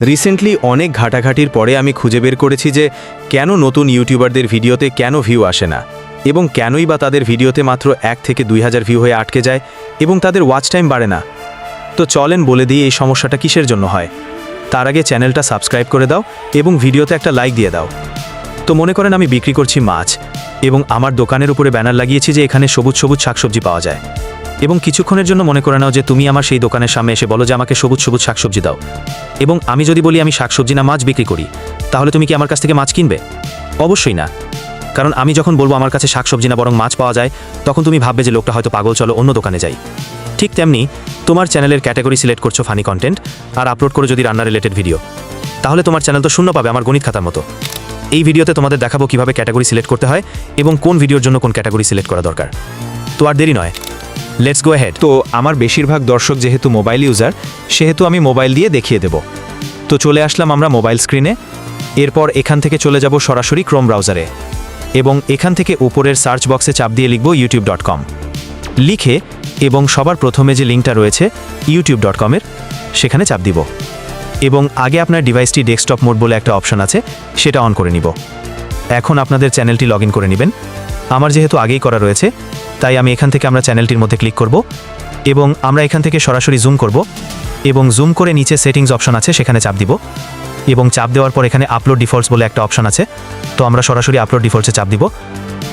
Recently অনেক ঘাটাঘাটির পরে আমি খুঁজে বের করেছি যে কেন নতুন ইউটিউবারদের ভিডিওতে কেন ভিউ আসে না। এবং কেনই বা তাদের ভিডিওতে মাত্র এক থেকে দুই হাজার ভিউ হয়ে আটকে যায় এবং তাদের ওয়াচ টাইম বাড়ে না। তো চলেন বলে দিয়ে এই সমস্যাটা কিসের জন্য হয়। তার আগে চ্যানেলটা সাবস্ক্রাইব করে দাও এবং ভিডিওতে একটা লাইক দিয়ে দাও। তো মনে করেন আমি বিক্রি করছি মাছ এবং আমার দোকানের উপরে ব্যানার লাগিয়েছি যে এখানে সবুজ সবুজ শাকসবজি পাওয়া যায়। এবং কিছুক্ষণের জন্য মনে করে নাও যে তুমি আমার সেই দোকানের সামনে এসে বলো যে আমাকে সবুজ সবুজ শাকসবজি দাও। এবং আমি যদি বলি আমি শাকসবজি না, মাছ বিক্রি করি, তাহলে তুমি কি আমার কাছ থেকে মাছ কিনবে? অবশ্যই না। কারণ আমি যখন বলব আমার কাছে শাকসবজি না, বরং মাছ পাওয়া যায়, তখন তুমি ভাববে যে লোকটা হয়তো পাগল, চলো অন্য দোকানে যাই। ঠিক তেমনি তোমার চ্যানেলের ক্যাটাগরি সিলেক্ট করছ ফানি কন্টেন্ট, আর আপলোড করো যদি রান্না রিলেটেড ভিডিও। তাহলে তোমার চ্যানেল তো শূন্য পাবে আমার গণিত খাতার মতো। এই ভিডিওতে তোমাদের দেখাবো কীভাবে ক্যাটাগরি সিলেক্ট করতে হয়, এবং কোন ভিডিওর জন্য কোন ক্যাটাগরি সিলেক্ট করা দরকার। তো আর দেরি নয়। লেটস গো হেড তো আমার বেশিরভাগ দর্শক যেহেতু মোবাইল ইউজার, সেহেতু আমি মোবাইল দিয়ে দেখিয়ে দেব। তো চলে আসলাম আমরা মোবাইল স্ক্রিনে। এরপর এখান থেকে চলে যাব সরাসরি ক্রোম ব্রাউজারে এবং এখান থেকে উপরের সার্চ বক্সে চাপ দিয়ে লিখব ইউটিউব ডট কম লিখে এবং সবার প্রথমে যে লিঙ্কটা রয়েছে ইউটিউব ডট কমের সেখানে চাপ দিব। এবং আগে আপনার ডিভাইসটি ডেস্কটপ মোড বলে একটা অপশন আছে, সেটা অন করে নিব। এখন আপনাদের চ্যানেলটি লগ করে নেবেন। আমার যেহেতু আগেই করা রয়েছে তাই আমি এখান থেকে আমরা চ্যানেলটির মধ্যে ক্লিক করব এবং আমরা এখান থেকে সরাসরি জুম করব এবং জুম করে নিচে সেটিংস অপশন আছে, সেখানে চাপ দিব এবং চাপ দেওয়ার পর এখানে আপলোড ডিফল্টস বলে একটা অপশন আছে। তো আমরা সরাসরি আপলোড ডিফল্টসে চাপ দিব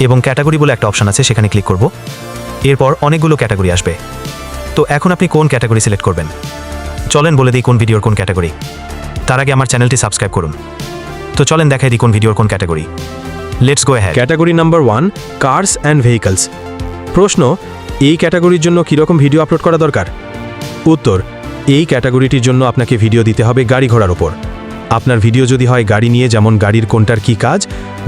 এবং ক্যাটাগরি বলে একটা অপশন আছে, সেখানে ক্লিক করব। এরপর অনেকগুলো ক্যাটাগরি আসবে। তো এখন আপনি কোন ক্যাটাগরি সিলেক্ট করবেন? চলেন বলে দিই কোন ভিডিওর কোন ক্যাটাগরি তার আগে আমার চ্যানেলটি সাবস্ক্রাইব করুন। তো চলেন দেখাই দিই কোন ভিডিওর কোন ক্যাটাগরি লেটস গো হ্যাঁ category number one cars and vehicles প্রশ্ন, এই ক্যাটাগরির জন্য কীরকম ভিডিও আপলোড করা দরকার? উত্তর, এই ক্যাটাগরিটির জন্য আপনাকে ভিডিও দিতে হবে গাড়ি ঘোড়ার ওপর। আপনার ভিডিও যদি হয় গাড়ি নিয়ে, যেমন গাড়ির কোনটার কী কাজ,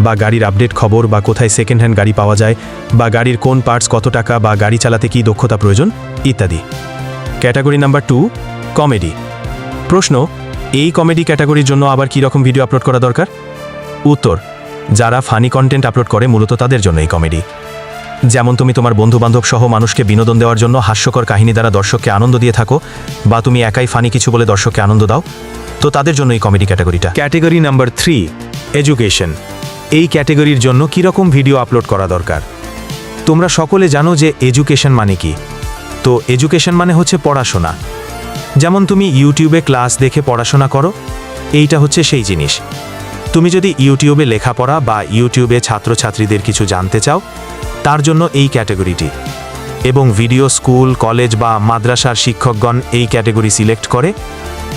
বা গাড়ির আপডেট খবর, বা কোথায় সেকেন্ড হ্যান্ড গাড়ি পাওয়া যায়, বা গাড়ির কোন পার্টস কত টাকা, বা গাড়ি চালাতে কী দক্ষতা প্রয়োজন, ইত্যাদি। ক্যাটাগরি নাম্বার টু কমেডি প্রশ্ন, এই কমেডি ক্যাটাগরির জন্য আবার কী রকম ভিডিও আপলোড করা দরকার? উত্তর, যারা ফানি কন্টেন্ট আপলোড করে, মূলত তাদের জন্য এই কমেডি যেমন তুমি তোমার বন্ধুবান্ধব সহ মানুষকে বিনোদন দেওয়ার জন্য হাস্যকর কাহিনী দ্বারা দর্শককে আনন্দ দিয়ে থাকো, বা তুমি একাই ফানি কিছু বলে দর্শককে আনন্দ দাও, তো তাদের জন্য এই কমেডি ক্যাটাগরিটা ক্যাটাগরি নাম্বার থ্রি, এডুকেশন। এই ক্যাটাগরির জন্য কীরকম ভিডিও আপলোড করা দরকার? তোমরা সকলে জানো যে এডুকেশন মানে কি। তো এডুকেশন মানে হচ্ছে পড়াশোনা। যেমন তুমি ইউটিউবে ক্লাস দেখে পড়াশোনা করো, এইটা হচ্ছে সেই জিনিস। তুমি যদি ইউটিউবে লেখাপড়া বা ইউটিউবে ছাত্রছাত্রীদের কিছু জানতে চাও তার জন্য এই ক্যাটাগরিটি। এবং ভিডিও স্কুল, কলেজ বা মাদ্রাসার শিক্ষকগণ এই ক্যাটাগরি সিলেক্ট করে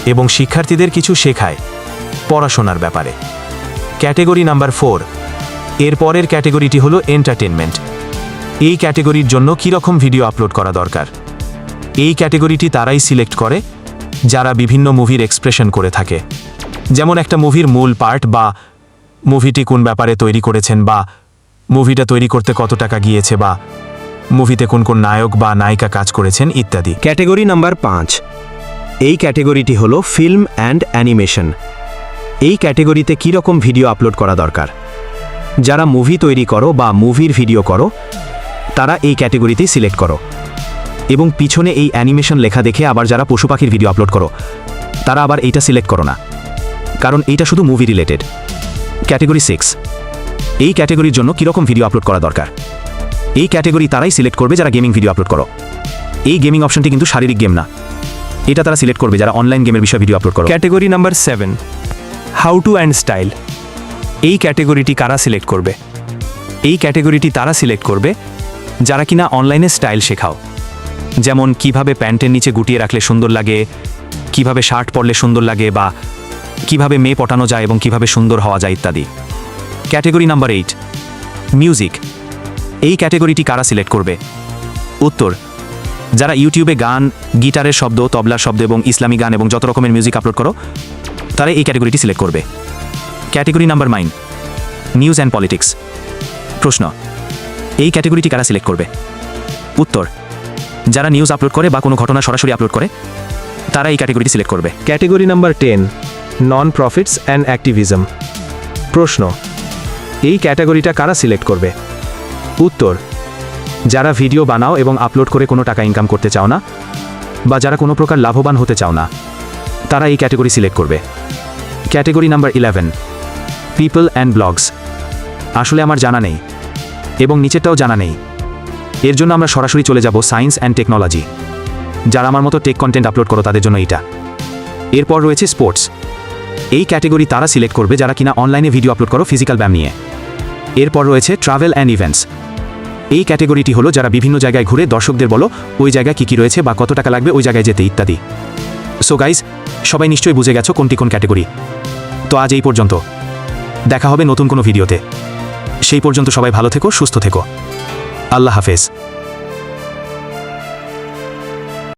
এবং শিক্ষার্থীদের কিছু শেখায় পড়াশোনার ব্যাপারে। Category number four. এর পরের ক্যাটাগরিটি হলো এন্টারটেনমেন্ট এই ক্যাটেগরির জন্য কীরকম ভিডিও আপলোড করা দরকার? এই ক্যাটেগরিটি তারাই সিলেক্ট করে যারা বিভিন্ন মুভির এক্সপ্রেশন করে থাকে। যেমন একটা মুভির মূল পার্ট বা মুভিটি কোন ব্যাপারে তৈরি করেছেন বা মুভিটা তৈরি করতে কত টাকা গিয়েছে বা মুভিতে কোন কোন নায়ক বা নায়িকা কাজ করেছেন ইত্যাদি। ক্যাটেগরি নাম্বার পাঁচ। এই ক্যাটেগরিটি হলো ফিল্ম অ্যান্ড অ্যানিমেশন। এই ক্যাটেগরিতে কী রকম ভিডিও আপলোড করা দরকার? যারা মুভি তৈরি করো বা মুভির ভিডিও করো, তারা এই ক্যাটেগরিতেই সিলেক্ট করো। এবং পিছনে এই অ্যানিমেশন লেখা দেখে আবার যারা পশু পাখির ভিডিও আপলোড করো, তারা আবার এইটা সিলেক্ট করো না। কারণ এইটা শুধু মুভি রিলেটেড। Category six. এই ক্যাটেগরির জন্য কীরকম ভিডিও আপলোড করা দরকার? এই ক্যাটেগরি তারাই সিলেক্ট করবে যারা গেমিং ভিডিও আপলোড করো। এই গেমিং অপশনটি কিন্তু শারীরিক গেম না। এটা তারা সিলেক্ট করবে যারা অনলাইন গেমের বিষয়ে ভিডিও আপলোড করো। Category number seven, how to and style. এই ক্যাটেগরিটি কারা সিলেক্ট করবে? এই ক্যাটেগরিটি তারা সিলেক্ট করবে যারা কিনা অনলাইনে স্টাইল শেখাও। যেমন কীভাবে প্যান্টের নিচে গুটিয়ে রাখলে সুন্দর লাগে, কীভাবে শার্ট পরলে সুন্দর লাগে বা কীভাবে মেয়ে পটানো যায় এবং কীভাবে সুন্দর হওয়া যায় ইত্যাদি। Category number eight. মিউজিক। এই ক্যাটেগরিটি কারা সিলেক্ট করবে? উত্তর, যারা ইউটিউবে গান, গিটারের শব্দ, তবলার শব্দ এবং ইসলামী গান এবং যত রকমের মিউজিক আপলোড করো তারা এই ক্যাটেগরিটি সিলেক্ট করবে। Category number nine, news and politics. প্রশ্ন, এই ক্যাটেগরিটি কারা সিলেক্ট করবে? উত্তর, যারা নিউজ আপলোড করে বা কোনো ঘটনা সরাসরি আপলোড করে, তারা এই ক্যাটেগরিটি সিলেক্ট করবে। Category number ten non profits and activism. প্রশ্ন এই ক্যাটাগরিটা কারা সিলেক্ট করবে? উত্তর, যারা ভিডিও বানাও এবং আপলোড করে কোনো টাকা ইনকাম করতে চাও না, বা যারা কোনো প্রকার লাভবান হতে চাও না, তারা এই ক্যাটাগরি সিলেক্ট করবে। Category number eleven, people and blogs. আসলে আমার জানা নেই, এবং নিচেরটাও জানা নেই। এর জন্য আমরা সরাসরি চলে যাব সায়েন্স অ্যান্ড টেকনোলজি। যারা আমার মতো টেক কন্টেন্ট আপলোড করো তাদের জন্য এটা এরপর রয়েছে স্পোর্টস। এই ক্যাটেগরি তারা সিলেক্ট করবে যারা কিনা অনলাইনে ভিডিও আপলোড করো ফিজিক্যাল ব্যায়াম নিয়ে। এরপর রয়েছে ট্রাভেল অ্যান্ড ইভেন্টস। এই ক্যাটেগরিটি হলো যারা বিভিন্ন জায়গায় ঘুরে দর্শকদের বলো, ওই জায়গায় কী কী রয়েছে বা কত টাকা লাগবে, ওই জায়গায় যেতে ইত্যাদি। সো গাইজ সবাই নিশ্চয়ই বুঝে গেছো কোনটি কোন ক্যাটেগরি। তো আজ এই পর্যন্ত। দেখা হবে নতুন কোনো ভিডিওতে। সেই পর্যন্ত সবাই ভালো থেকো, সুস্থ থেকো। আল্লাহ হাফেজ।